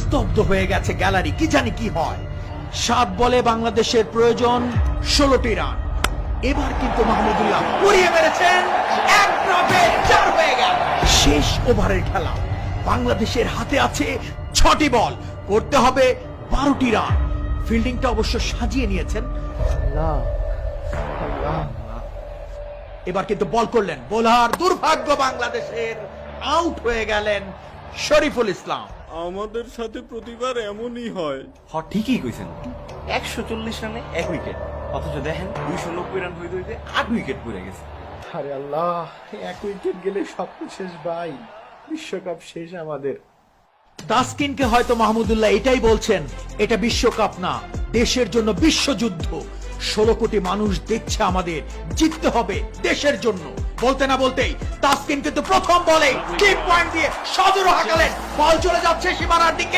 স্তব্ধ হয়ে গেছে গ্যালারি, কি জানি কি হয়। সাত বলে বাংলাদেশের প্রয়োজন ষোলোটি রান। এবার কিন্তু মাহমুদুল্লাহ উড়িয়ে মেরেছেন শেষ ওভারের খেলা। বাংলাদেশের হাতে আছে ছটি বল, করতে হবে বারোটি রান। ফিল্ডিংটা অবশ্য সাজিয়ে নিয়েছেন। এবার কিন্তু বল করলেন। বোলার দুর্ভাগ্য বাংলাদেশের, আউট হয়ে গেলেন শরীফুল ইসলাম। আমাদের সাথে প্রতিবার এমনই হয়। হ ঠিকই কইছেন। একশো চল্লিশ রানে এক উইকেট। অথচ দেখেন দুইশো নব্বই রান হইতে হইতে আট উইকেট পড়ে গেছে। আরে আল্লাহ এক উইকেট গেলে স্বপ্ন শেষ ভাই। বিশ্বকাপ শেষ আমাদের। তাসকিনকে হয়তো মাহমুদুল্লাহ এটাই বলছেন এটা বিশ্বকাপ না। দেশের জন্য বিশ্বযুদ্ধ। ষোলো কোটি মানুষ দেখছে আমাদের। জিততে হবে দেশের জন্য। বলতে না বলতেই তাসকিন কিন্তু প্রথম বলে কি পয়েন্ট দিয়ে সজোর হাঁকালেন। বল চলে যাচ্ছে সীমানার দিকে।